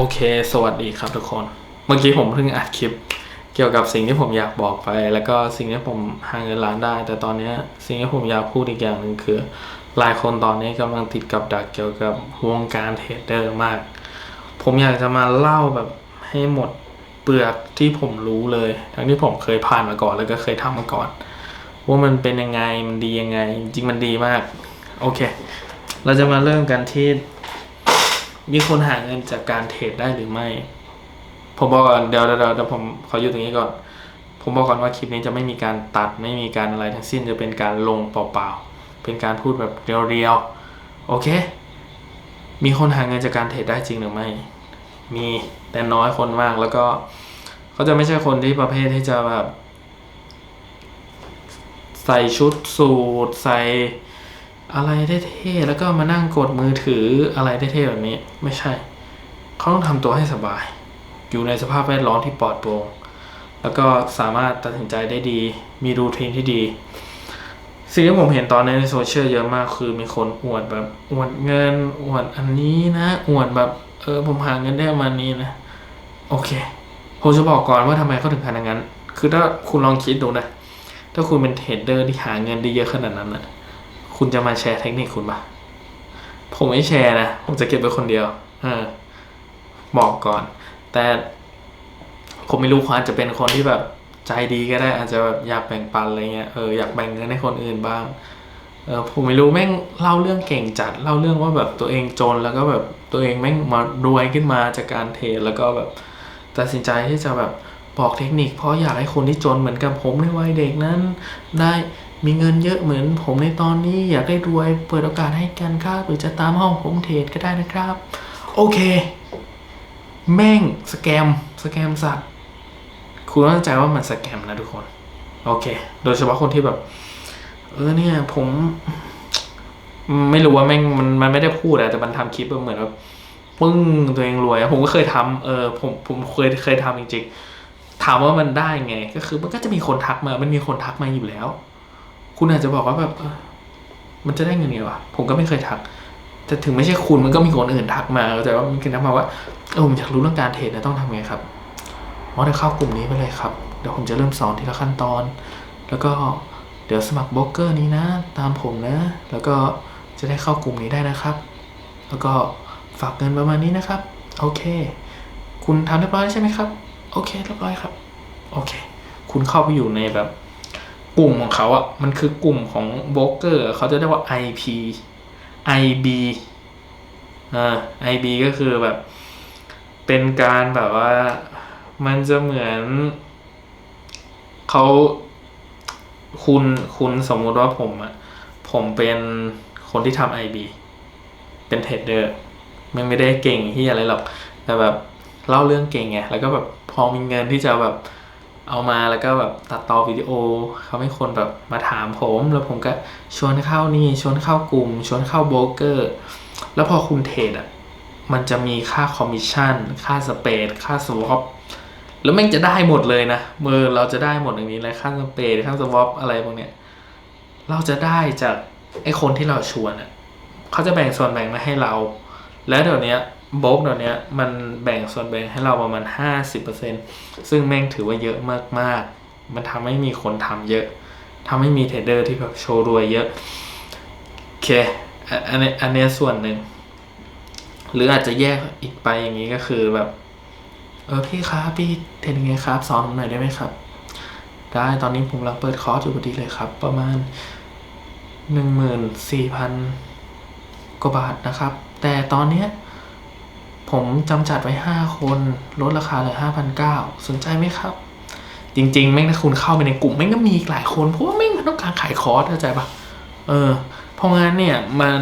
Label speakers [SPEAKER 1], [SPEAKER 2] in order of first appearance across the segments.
[SPEAKER 1] โอเค สวัสดีครับทุกคน เมื่อกี้ผมเพิ่งอัดคลิป เกี่ยวกับสิ่งที่ผมอยากบอกไป แล้วก็สิ่งที่ผมหาเงินล้านได้ แต่ตอนนี้สิ่งที่ผมอยากพูดอีกอย่างหนึ่งคือ หลายคนตอนนี้กำลังติดกับดักเกี่ยวกับวงการเทรดเดอร์มาก ผมอยากจะมาเล่าแบบให้หมดเปลือกที่ผมรู้เลย ทั้งที่ผมเคยผ่านมาก่อนแล้วก็เคยทำมาก่อน ว่ามันเป็นยังไงมันดียังไง จริงมันดีมาก โอเค เราจะมาเริ่มกันที่ มีคนหาเงินจากการเทรดได้หรือไม่ ผมบอกก่อนเดี๋ยวเดี๋ยวเดี๋ยวผมขออยู่ตรงนี้ก่อน ผมบอกก่อนว่าคลิปนี้จะไม่มีการตัดไม่มีการอะไรทั้งสิ้นจะเป็นการลงเปล่าๆ เป็นการพูดแบบเรียวๆ โอเค มีคนหาเงินจากการเทรดได้จริงหรือไม่ มีแต่น้อยคนมากแล้วก็เขาจะไม่ใช่คนที่ประเภทที่จะแบบ ใส่ชุดสูทใส่ อะไรเท่ๆแล้วก็มานั่งกดมือถืออะไรเท่ๆแบบนี้ ไม่ใช่ เขาต้องทำตัวให้สบาย อยู่ในสภาพแวดล้อมที่ปลอดโปร่งแล้วก็สามารถตัดสินใจได้ดี มีรูทีนที่ดีสิ่งที่ผมเห็นตอนนี้ในโซเชียลเยอะมากคือมีคนอวดแบบอวดเงินอวดอันนี้นะอวดแบบ เออผมหาเงินได้มานี้นะ โอเคผมจะบอกก่อนว่าทำไมเขาถึงทำอย่างนั้น คือถ้าคุณลองคิดดูนะ ถ้าคุณเป็นเทรดเดอร์ที่หาเงินได้เยอะขนาดนั้นนะ คุณจะมาแชร์เทคนิคคุณปะผมไม่แชร์นะ ผมจะเก็บไว้คนเดียว เออ บอกก่อน แต่ผมไม่รู้เขาอาจจะเป็นคนที่แบบใจดีก็ได้ อาจจะแบบอยากแบ่งปันอะไรเงี้ย เอออยากแบ่งเงินให้คนอื่นบ้าง เออผมไม่รู้แม่งเล่าเรื่องเก่งจัด เล่าเรื่องว่าแบบตัวเองจนแล้วก็แบบตัวเองแม่งมารวยขึ้นมาจากการเทรดแล้วก็แบบตัดสินใจที่จะแบบบอกเทคนิคเพราะอยากให้คนที่จนเหมือนกับผมในวัยเด็กนั้น ได้ มีเงินเยอะเหมือนผมในตอนนี้อยากได้รวยเปิดโอกาสให้กันครับหรือจะตามห้องผมเทรดก็ได้นะครับ โอเค แม่งสแกมสแกมสัตว์คุณต้องใจว่ามันสแกมนะทุกคน โอเค โดยเฉพาะคนที่แบบ เออเนี่ย ผม ไม่รู้ว่าแม่งมันมันไม่ได้พูดอะแต่มันทำคลิปเหมือนแบบปึ้งตัวเองรวยผมก็เคยทำเออผมผมเคยเคยทำจริงๆถามว่ามันได้ไง ก็คือมันก็จะมีคนทักมา มันมีคนทักมาอยู่แล้ว คุณอาจจะบอกว่าแบบมันจะได้เงินไงวะผมก็ไม่เคยทัก แต่ถึงไม่ใช่คุณมันก็มีคนอื่นทักมาแต่ว่ามีคนทักมาว่าเออผมอยากรู้เรื่องการเทรดนะต้องทำไงครับอ๋อเดี๋ยวเข้ากลุ่มนี้ไปเลยครับ เดี๋ยวผมจะเริ่มสอนทีละขั้นตอน แล้วก็เดี๋ยวสมัครบล็อกเกอร์นี้นะ ตามผมนะ แล้วก็จะได้เข้ากลุ่มนี้ได้นะครับ แล้วก็ฝากเงินประมาณนี้นะครับ โอเค คุณทำเรียบร้อยใช่ไหมครับ โอเคเรียบร้อยครับ โอเค คุณเข้าไปอยู่ในแบบ กลุ่มของเขาอะมันคือกลุ่มของโบรกเกอร์เขาจะเรียกว่า IP IB อ่า IB ก็คือแบบ เป็นการแบบว่ามันจะเหมือนเขาคุณคุณสมมุติว่าผมอะผมเป็นคนที่ทำ IB เป็นเทรดเดอร์มันไม่ได้เก่งที่อะไรหรอก แต่แบบเล่าเรื่องเก่งไงแล้วก็แบบพอมีเงินที่จะแบบ เอามาแล้วก็แบบตัดต่อวิดีโอเขาให้คนแบบมาถามผม แล้วผมก็ชวนเข้านี่ชวนเข้ากลุ่ม ชวนเข้าโบรกเกอร์ แล้วพอคุณเทรดอะมันจะมีค่าคอมมิชชั่น ค่าสเปดค่าสวอปแล้วแม่งจะได้หมดเลยนะมือเราจะได้หมดอย่างนี้เลยค่าสเปดค่าสวอปอะไรพวกเนี้ยเราจะได้จากไอ้คนที่เราชวนอะเขาจะแบ่งส่วนแบ่งมาให้เรา แล้วเดี๋ยวนี้ บล็อกเดี๋ยวนี้มันแบ่งส่วนแบ่งให้เราประมาณห้าสิบเปอร์เซ็นซึ่งแม่งถือว่าเยอะมากๆ มันทำให้มีคนทำเยอะทำให้มีเทรดเดอร์ที่แบบโชว์รวยเยอะ โอเค อันนี้อันนี้ส่วนหนึ่ง หรืออาจจะแยกอีกไปอย่างนี้ก็คือแบบ เออพี่ครับพี่เทรดยังไงครับสอนผมหน่อยได้ไหมครับ ได้ตอนนี้ผมกำลังเปิดคอร์สอยู่พอดีเลยครับ ประมาณหนึ่งหมื่นสี่พันกว่าบาทนะครับ แต่ตอนเนี้ย ผมจำจัดไว้ห้าคน ลดราคาเหลือห้าพันเก้าสนใจไหมครับ จริงๆ แม่งถ้าคุณเข้าไปในกลุ่มแม่งก็มีหลายคน เพราะว่าแม่งมันต้องการขายคอร์สเข้าใจปะเออ เพราะงั้นเนี่ย มัน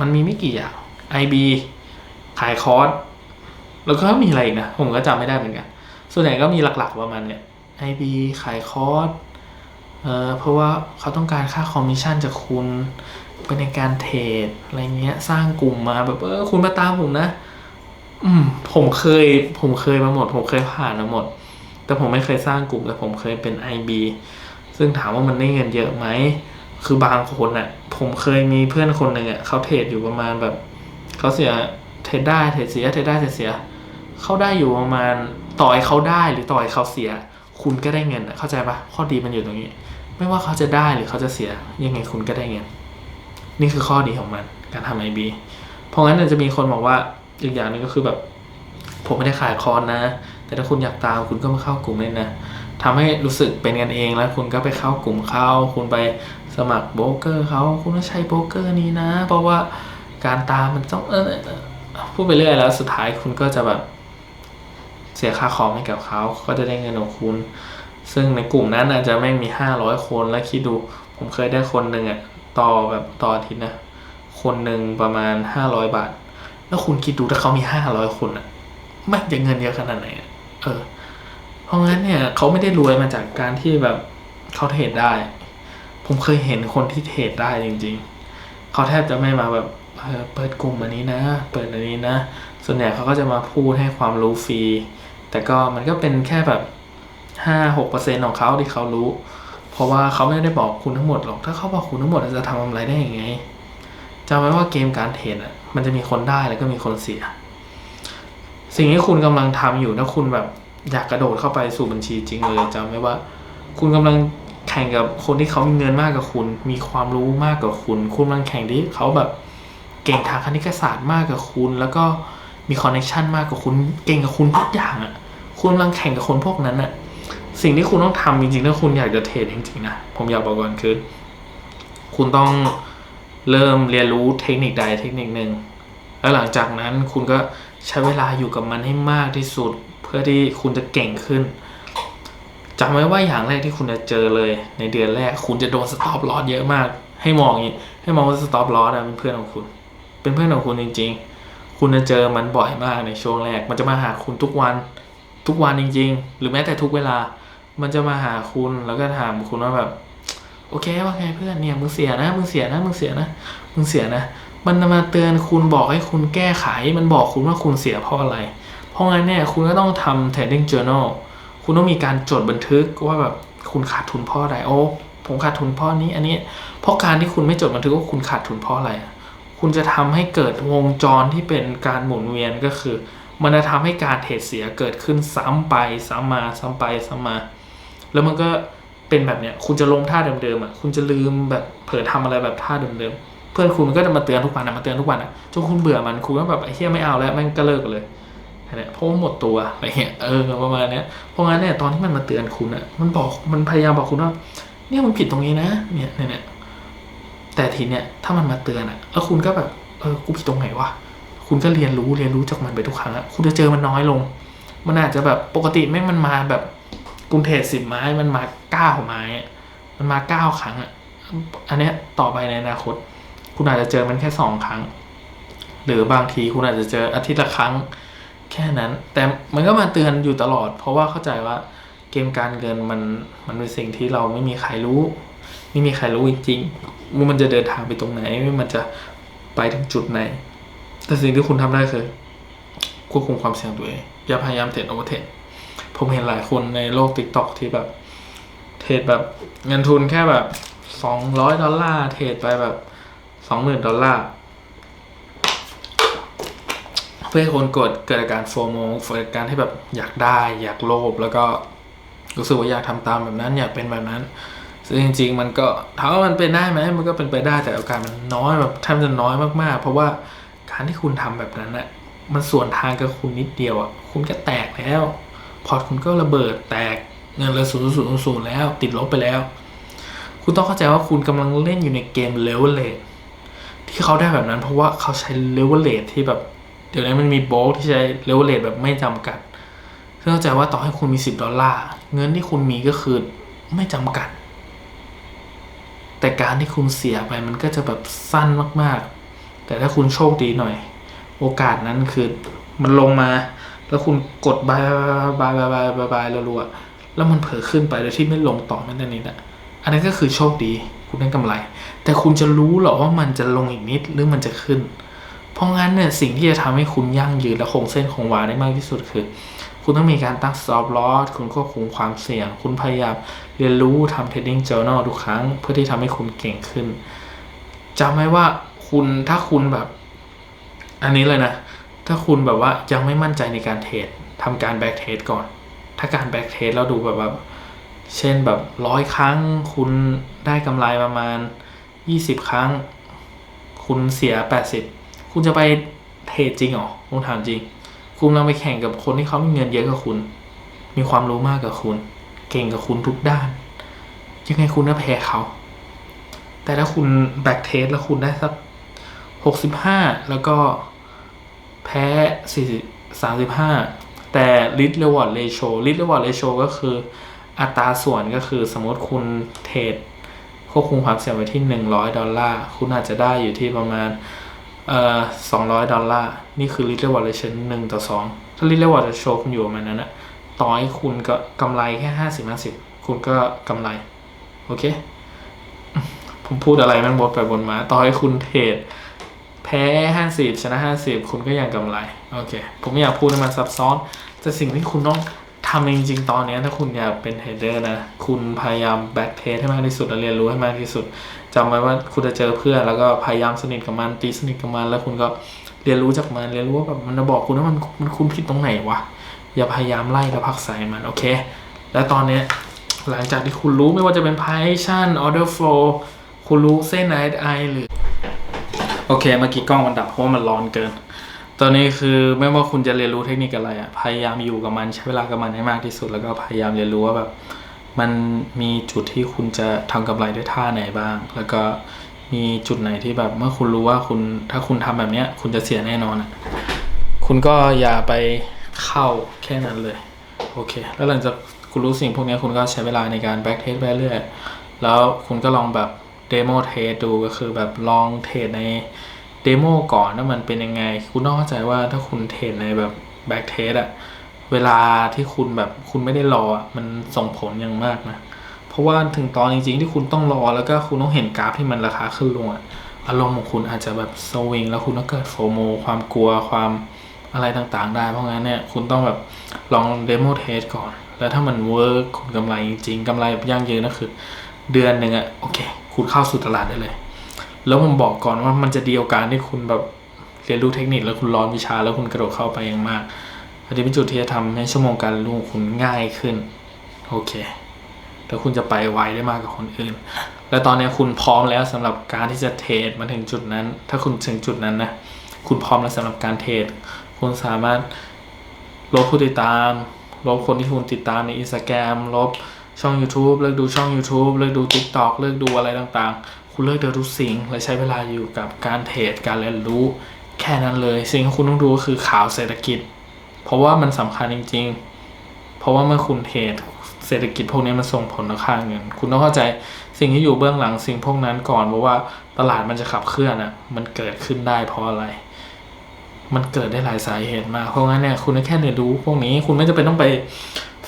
[SPEAKER 1] มันมีไม่กี่อย่าง IB ขายคอร์สแล้วก็มีอะไรอีกนะ ผมก็จำไม่ได้เหมือนกัน ส่วนใหญ่ก็มีหลักๆประมาณเนี่ย IB ขายคอร์สเออเพราะว่าเขาต้องการค่าคอมมิชชั่นจากคุณเป็นในการเทรดอะไรเงี้ยสร้างกลุ่มมาแบบเออคุณมาตามผมนะ อืมผมเคย ผมเคยมาหมด ผมเคยผ่านมาหมด แต่ผมไม่เคยสร้างกลุ่มแต่ผมเคยเป็น IB ซึ่งถามว่ามันได้เงินเยอะไหม คือบางคนอะ ผมเคยมีเพื่อนคนหนึ่งอะเขาเทรดอยู่ประมาณแบบเขาเสียเทรดได้เทรดเสียเทรดได้เทรดเสียเขาได้อยู่ประมาณต่อยเขาได้หรือต่อยเขาเสีย คุณก็ได้เงินอะเข้าใจปะข้อดีมันอยู่ตรงนี้ ไม่ว่าเขาจะได้หรือเขาจะเสียยังไงคุณก็ได้เงิน นี่คือข้อดีของมัน การทำไอบีเพราะงั้นจะมีคนบอกว่า อีกอย่างหนึ่งก็คือแบบ ผมไม่ได้ขายคอร์สนะ แต่ถ้าคุณอยากตามคุณก็มาเข้ากลุ่มเลยนะทำให้รู้สึกเป็นกันเองแล้วคุณก็ไปเข้ากลุ่มเขาคุณไปสมัครโบรกเกอร์เขาคุณต้องใช้โบรกเกอร์นี้นะ เพราะว่าการตามมันต้องเออพูดไปเรื่อยแล้วสุดท้ายคุณก็จะแบบเสียค่าคอมให้กับเขาเขาก็จะได้เงินของคุณ ซึ่งในกลุ่มนั้นอาจจะไม่มีห้าร้อยคนแล้วคิดดูผมเคยได้คนหนึ่งอะต่อแบบต่ออาทิตย์นะ คนหนึ่งประมาณห้าร้อยบาท แล้วคุณคิดดูถ้าเขามีห้าร้อยคนอะไม่จะเงินเยอะขนาดไหนอะเออ เพราะงั้นเนี่ยเขาไม่ได้รวยมาจากการที่แบบเขาเทรดได้ ผมเคยเห็นคนที่เทรดได้จริง ๆ เขาแทบจะไม่มาแบบเออเปิดกลุ่มอันนี้นะ เปิดอันนี้นะ ส่วนใหญ่เขาก็จะมาพูดให้ความรู้ฟรี แต่ก็มันก็เป็นแค่แบบห้าหกเปอร์เซ็นของเขาที่เขารู้ เพราะว่าเขาไม่ได้บอกคุณทั้งหมดหรอก ถ้าเขาบอกคุณทั้งหมดจะทำอะไรได้ยังไง จำไว้ว่าเกมการเทรดอะ มันจะมีคนได้แล้วก็มีคนเสีย สิ่งที่คุณกำลังทำอยู่ถ้าคุณแบบอยากกระโดดเข้าไปสู่บัญชีจริงเลยจำไว้ว่า คุณกำลังแข่งกับคนที่เขามีเงินมากกว่าคุณ มีความรู้มากกว่าคุณ คุณกำลังแข่งที่เขาแบบเก่งทางคณิตศาสตร์มากกว่าคุณ แล้วก็มีคอนเนคชันมากกว่าคุณ เก่งกับคุณทุกอย่างอะ คุณกำลังแข่งกับคนพวกนั้นอะ สิ่งที่คุณต้องทำจริงๆถ้าคุณอยากจะเทรดจริงๆนะ ผมอยากบอกก่อนคือ คุณต้อง เริ่มเรียนรู้เทคนิคใดเทคนิคหนึ่งแล้วหลังจากนั้นคุณก็ใช้เวลาอยู่กับมันให้มากที่สุด เพื่อที่คุณจะเก่งขึ้นจำไว้ว่าอย่างแรกที่คุณจะเจอเลย ในเดือนแรกคุณจะโดนสต็อปลอสเยอะมาก ให้มองอย่างนี้ให้มองว่าสต็อปลอสเป็นเพื่อนของคุณ เป็นเพื่อนของคุณจริง ๆ คุณจะเจอมันบ่อยมากในช่วงแรก มันจะมาหาคุณทุกวัน ทุกวันจริง ๆ หรือแม้แต่ทุกเวลา มันจะมาหาคุณแล้วก็ถามคุณว่าแบบ โอเคว่าไงเพื่อนเนี่ยมึงเสียนะมึงเสียนะมึงเสียนะมึงเสียนะ มันมาเตือนคุณบอกให้คุณแก้ไข มันบอกคุณว่าคุณเสียเพราะอะไร เพราะงั้นเนี่ยคุณก็ต้องทำ trading journal คุณต้องมีการจดบันทึกว่าแบบคุณขาดทุนเพราะอะไรโอ้ผมขาดทุนเพราะนี้ อันนี้ เพราะการที่คุณไม่จดบันทึกว่าคุณขาดทุนเพราะอะไร คุณจะทำให้เกิดวงจรที่เป็นการหมุนเวียนก็คือ มันจะทำให้การเทรดเสียเกิดขึ้นซ้ำไป ซ้ำมา ซ้ำไป ซ้ำมา แล้วมันก็ เป็นแบบเนี้ยคุณจะลงท่าเดิมๆอะคุณจะลืมแบบเผลอทำอะไรแบบท่าเดิมๆเพื่อนคุณมันก็จะมาเตือนทุกวันอะมาเตือนทุกวันอะจนคุณเบื่อมันคุณก็แบบไอ้เหี้ยไม่เอาแล้วแม่งก็เลิกเลยเนี่ยเพราะว่าหมดตัวอะไรเงี้ยเออประมาณเนี้ยเพราะงั้นเนี่ยตอนที่มันมาเตือนคุณอะมันบอกมันพยายามบอกคุณว่าเนี่ยมันผิดตรงนี้นะเนี่ยเนี่ยแต่ทีเนี้ยถ้ามันมาเตือนอะแล้วคุณก็แบบเออกูผิดตรงไหนวะคุณก็เรียนรู้เรียนรู้จากมันไปทุกครั้งอะคุณจะเจอมันน้อยลง มันอาจจะแบบปกติไม่งมันมาแบบ กรุงเทพสิบไม้มันมาเก้าไม้มันมาเก้าครั้งอะอันเนี้ยต่อไปในอนาคต คุณอาจจะเจอมันแค่สองครั้ง หรือบางทีคุณอาจจะเจออาทิตย์ละครั้งแค่นั้น แต่มันก็มาเตือนอยู่ตลอด เพราะว่าเข้าใจว่าเกมการเงินมันมันเป็นสิ่งที่เราไม่มีใครรู้ ไม่มีใครรู้จริงๆว่ามันจะเดินทางไปตรงไหนมันจะไปถึงจุดไหน แต่สิ่งที่คุณทำได้คือควบคุมความเสี่ยงตัวเองอย่าพยายามเทรดโอเวอร์เทรด ผมเห็นหลายคนในโลกติ๊กต็อกที่แบบ เทรดแบบเงินทุนแค่แบบสองร้อยดอลลาร์เทรดไปแบบสองหมื่นดอลลาร์เพื่อให้คนกดเกิดอาการโฟโมเกิดอาการที่แบบอยากได้อยากโลภแล้วก็รู้สึกว่าอยากทำตามแบบนั้นอยากเป็นแบบนั้น ซึ่งจริง ๆ มันก็ถามว่ามันเป็นได้ไหมมันก็เป็นไปได้แต่โอกาสมันน้อยแบบแทบจะน้อยมากๆ เพราะว่าการที่คุณทำแบบนั้นน่ะมันส่วนทางกับคุณนิดเดียวอะคุณก็แตกแล้ว พอร์ตคุณก็ระเบิดแตกเงินเหลยศูนย์ศูนย์ศูนย์แล้ว ติดลบไปแล้ว คุณต้องเข้าใจว่าคุณกำลังเล่นอยู่ในเกมเลเวลเลทที่เขาได้แบบนั้นเพราะว่าเขาใช้เลเวลเลทที่แบบ เดี๋ยวนี้มันมีโบลที่ใช้เลเวลเลทแบบไม่จำกัดเข้าใจว่าต่อให้คุณมีสิบดอลลาร์ เงินที่คุณมีก็คือไม่จำกัด แต่การที่คุณเสียไปมันก็จะแบบสั้นมากๆ แต่ถ้าคุณโชคดีหน่อย โอกาสนั้นคือมันลงมา แล้วคุณกดบายบายบายบายบายบายรัวๆแล้วมันเผลอขึ้นไปโดยที่ไม่ลงต่อแม้แต่นิดอะอันนั้นก็คือโชคดี คุณได้กำไร แต่คุณจะรู้หรอว่ามันจะลงอีกนิดหรือมันจะขึ้น เพราะงั้นเนี่ยสิ่งที่จะทำให้คุณยั่งยืนและคงเส้นคงวาได้มากที่สุดคือ คุณต้องมีการตั้ง stop loss คุณควบคุมความเสี่ยง คุณพยายามเรียนรู้ทำ trading journal ทุกครั้ง เพื่อที่ทำให้คุณเก่งขึ้นจำไว้ว่าคุณถ้าคุณแบบ อันนี้เลยนะ ถ้าคุณแบบว่ายังไม่มั่นใจในการเทรดทำการแบ็กเทรดก่อน ถ้าการแบ็กเทรดแล้วดูแบบแบบเช่นแบบร้อยครั้ง คุณได้กำไรประมาณยี่สิบครั้ง คุณเสียแปดสิบคุณจะไปเทรดจริงหรอผมถามจริง คุณลังไปแข่งกับคนที่เขามีเงินเยอะกว่าคุณ มีความรู้มากกว่าคุณ เก่งกว่าคุณทุกด้าน ยังไงคุณก็แพ้เขา แต่ถ้าคุณแบ็กเทสแล้วคุณได้สักหกสิบห้าแล้วก็ แพ้สี่สามสิบห้าแต่ลิทเรวอร์ดเรโชลิทเรวอร์ดเรโชก็คืออัตราส่วนก็คือสมมติคุณเทรดควบคุมความเสี่ยงไว้ที่หนึ่งร้อยดอลลาร์ คุณอาจจะได้อยู่ที่ประมาณเอ่อสองร้อยดอลลาร์ นี่คือ r e เ a r d ratio หนึ่งต่อสองถ้า r e เ a r d ratio คุณอยู่ประมาณนั้นนะต่อให้คุณก็กำไรแค่ห้าสิบห้าสิบคุณก็กำไร โอเค ผมพูดอะไรแม่งบดไปบนมา ต่อให้คุณเทรด พ้ห้าสิบชนะห้าสิบคุณก็ยังกำไร โอเค ผมไม่อยากพูดให้มันซับซ้อน แต่สิ่งที่คุณต้องทำจริงๆ ตอนนี้ถ้าคุณอยากเป็นเทรดเดอร์นะ คุณพยายามแบ็กเทสให้มากที่สุดและเรียนรู้ให้มากที่สุดจำไว้ว่าคุณจะเจอเพื่อนแล้วก็พยายามสนิทกับมันตีสนิทกับมัน แล้วคุณก็เรียนรู้จากมันเรียนรู้ว่าแบบมันจะบอกคุณว่ามันมันคุณผิดตรงไหนวะอย่าพยายามไล่กับพักใส่มันโอเค แล้วตอนนี้หลังจากที่คุณรู้ไม่ว่าจะเป็น Python Order Flow คุณรู้เส้น RSI หรือ โอเคเมื่อกี้กล้องมันดับเพราะว่ามันร้อนเกิน ตอนนี้คือไม่ว่าคุณจะเรียนรู้เทคนิคอะไรอะพยายามอยู่กับมันใช้เวลากับมันให้มากที่สุด แล้วก็พยายามเรียนรู้ว่าแบบมันมีจุดที่คุณจะทำกำไรด้วยท่าไหนบ้าง แล้วก็มีจุดไหนที่แบบเมื่อคุณรู้ว่าคุณถ้าคุณทำแบบเนี้ย คุณจะเสียแน่นอนอะคุณก็อย่าไปเข้าแค่นั้นเลยโอเค แล้วหลังจากคุณรู้สิ่งพวกนี้คุณก็ใช้เวลาในการแบ็กเทสไปเรื่อยแล้วคุณก็ลองแบบ เดโมเทสดูก็คือแบบลองเทรดในเดโมก่อนว่ามันเป็นยังไง คุณต้องเข้าใจว่าถ้าคุณเทรดในแบบแบ็กเทสอะเวลาที่คุณแบบคุณไม่ได้รออะมันส่งผลอย่างมากนะ เพราะว่าถึงตอนจริงๆ ที่คุณต้องรอแล้วก็คุณต้องเห็นกราฟที่มันราคาขึ้นลงอะอารมณ์ของคุณอาจจะแบบสวิงแล้วคุณก็เกิดโฟโม ความกลัวความอะไรต่างๆ ได้ เพราะงั้นเนี่ยคุณต้องแบบลองเดโมเทสก่อน แล้วถ้ามันเวิร์กคุณกำไรจริงๆกำไรแบบยั่งยืนก็คือ เดือนหนึ่งอะโอเค คุณเข้าสู่ตลาดได้เลย แล้วผมบอกก่อนว่ามันจะดีกว่าการที่คุณแบบเรียนรู้เทคนิคแล้วคุณร้อนวิชาแล้วคุณกระโดดเข้าไปอย่างมากอันนี้เป็นจุดที่จะทำให้ชั่วโมงการเรียนรู้คุณง่ายขึ้น โอเคแล้วคุณจะไปไวได้มากกว่าคนอื่น และตอนนี้คุณพร้อมแล้วสำหรับการที่จะเทรดมาถึงจุดนั้น ถ้าคุณถึงจุดนั้นนะคุณพร้อมแล้วสำหรับการเทรดคุณสามารถลบผู้ติดตาม ลบคนที่คุณติดตามในอินสตาแกรมลบ ช่อง YouTube เลิกดูช่อง YouTube เลิกดู TikTok เลิกดูอะไรต่างๆ คุณเลิกเดินทุกสิ่งและใช้เวลาอยู่กับการเทรดการเรียนรู้ แค่นั้นเลย สิ่งที่คุณต้องดูก็คือข่าวเศรษฐกิจ เพราะว่ามันสำคัญจริง ๆ เพราะว่าเมื่อคุณเทรดเศรษฐกิจพวกนี้มันส่งผลต่อค่าเงิน คุณต้องเข้าใจสิ่งที่อยู่เบื้องหลังสิ่งพวกนั้นก่อนเพราะว่าตลาดมันจะขับเคลื่อนอะมันเกิดขึ้นได้เพราะอะไร มันเกิดได้หลายสาเหตุมากเพราะงั้นเนี่ยคุณแค่เรียนรู้พวกนี้คุณไม่จำเป็นต้องไป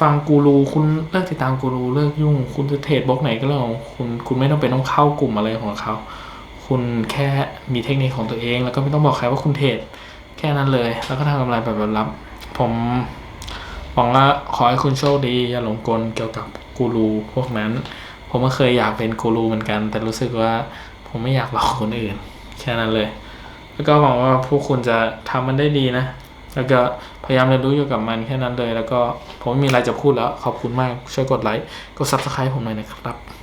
[SPEAKER 1] ฟังกูรูคุณเลิกติดตามกูรูเลิกยุ่ง คุณจะเทรดบล็อกไหนก็เรื่องของคุณคุณไม่ต้องเป็นต้องเข้ากลุ่มอะไรของเขา คุณแค่มีเทคนิคของตัวเอง แล้วก็ไม่ต้องบอกใครว่าคุณเทรดแค่นั้นเลย แล้วก็ทำกำไรแบบลับ ผมหวังว่าขอให้คุณโชคดี อย่าหลงกลเกี่ยวกับกูรูพวกนั้น ผมก็เคยอยากเป็นกูรูเหมือนกัน แต่รู้สึกว่าผมไม่อยากหลอกคนอื่น แค่นั้นเลย แล้วก็หวังว่าพวกคุณจะทำมันได้ดีนะ แล้วก็พยายามเรียนรู้อยู่กับมันแค่นั้นเลย แล้วก็ผมไม่มีอะไรจะพูดแล้ว ขอบคุณมากช่วยกดไลค์กด subscribe ผมหน่อยนะครับ